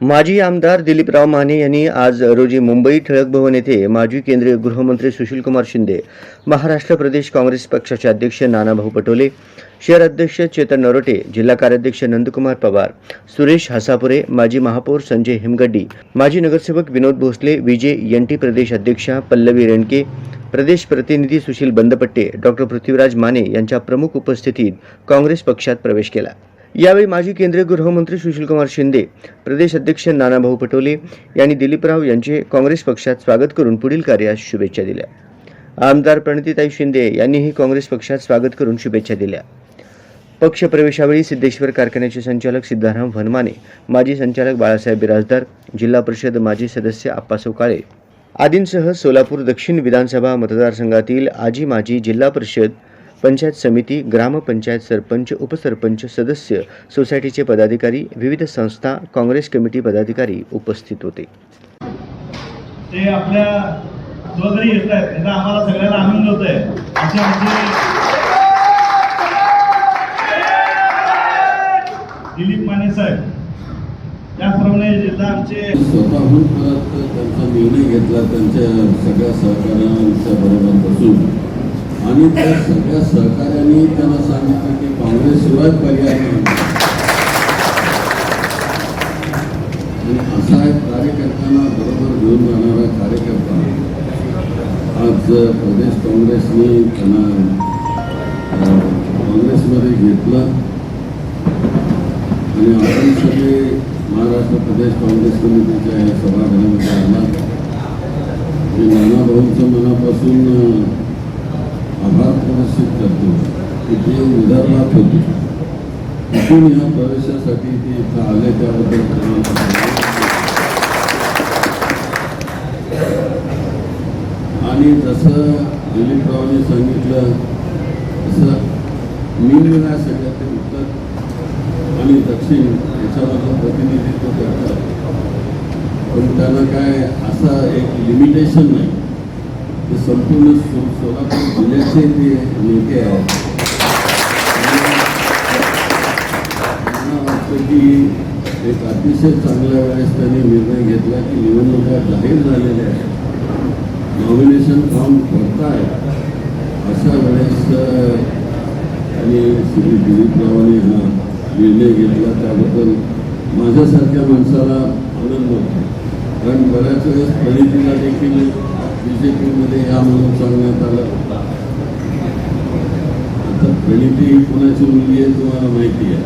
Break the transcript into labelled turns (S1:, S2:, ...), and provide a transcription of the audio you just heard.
S1: माजी आमदार दिलीपराव माने यांनी आज रोजी मुंबई ठळक भवन येथे माजी केंद्रीय गृहमंत्री सुशीलकुमार शिंदे महाराष्ट्र प्रदेश काँग्रेस पक्षाचे अध्यक्ष नानाभाऊ पटोले शहर अध्यक्ष चेतन नरोटे जिल्हा कार्याध्यक्ष नंदकुमार पवार सुरेश हसापुरे माजी महापौर संजय हिमगड्डी माजी नगरसेवक विनोद भोसले विजय एनटी प्रदेश अध्यक्षा पल्लवी रेणके प्रदेश प्रतिनिधी सुशील बंदपट्टे डॉक्टर पृथ्वीराज माने यांच्या प्रमुख उपस्थितीत काँग्रेस पक्षात प्रवेश केला. यावेळी माजी केंद्रीय गृहमंत्री सुशीलकुमार शिंदे प्रदेश अध्यक्ष नानाभाऊ पटोले यांनी दिलीपराव यांचे काँग्रेस पक्षात स्वागत करून पुढील कार्यास शुभेच्छा दिल्या. आमदार प्रणितीताई शिंदे यांनीही काँग्रेस पक्षात स्वागत करून शुभेच्छा दिल्या. पक्ष प्रवेशावेळी सिद्धेश्वर कारखान्याचे संचालक सिद्धाराम वनमाने माजी संचालक बाळासाहेब बिराजदार जिल्हा परिषद माजी सदस्य आप्पासाव काळे आदींसह सोलापूर दक्षिण विधानसभा मतदारसंघातील आजी माजी जिल्हा परिषद पंचायत समिती ग्रामपंचायत सरपंच उपसरपंच सदस्य सोसायटीचे पदाधिकारी विविध संस्था काँग्रेस कमिटी पदाधिकारी उपस्थित होते.
S2: ते आपल्या जो घरी येत आहेत त्याचा आम्हाला सगळ्याला आनंद होत आहे आमचे दिलीप माने साहेब. त्याचप्रमाणे जिल्हा आमचे
S3: परत त्यांचा निर्णय घेतला त्यांच्या सगळ्या सहकार्यांच्या बरोबर बसून आणि त्या सगळ्या सहकार्यांनी त्यांना सांगितलं की काँग्रेसशिवाय पर्याय नाही. आणि असा एक कार्यकर्त्यांना बरोबर घेऊन जाणारा कार्यकर्ता आज प्रदेश काँग्रेसने त्यांना काँग्रेसमध्ये घेतलं. आणि आपण सगळे महाराष्ट्र प्रदेश काँग्रेस समितीच्या या सभागृहामध्ये आला मी नाना भाऊंचं मनापासून अं, करतो की ते विदर्भात होते तिथून ह्या प्रवेशासाठी ते इथं आले त्याबद्दल आणि जसं दिलीपरावने सांगितलं तसं निरनिराळ्या सगळ्याचे उत्तर आणि दक्षिण याच्यामधलं प्रतिनिधित्व करतात पण त्यांना काय असं एक लिमिटेशन नाही. ते संपूर्ण सोलापूर जिल्ह्याचे ते नेते आहेत. मला वाटतं की एक अतिशय चांगल्या वेळेस त्यांनी निर्णय घेतला की निवडणुका जाहीर झालेल्या आहेत. नॉमिनेशन फॉर्म भरताय. अशा वेळेस आणि त्यांनी श्री दिलीपरावांनी हा निर्णय घेतला. त्याबद्दल माझ्यासारख्या माणसाला आनंद होतो. कारण बऱ्याच वेळेस प्रणितीला देखील बी जे पीमध्ये या म्हणून सांगण्यात आलं. आता प्रणिती कोणाची मुलगी आहे तुम्हाला माहिती आहे.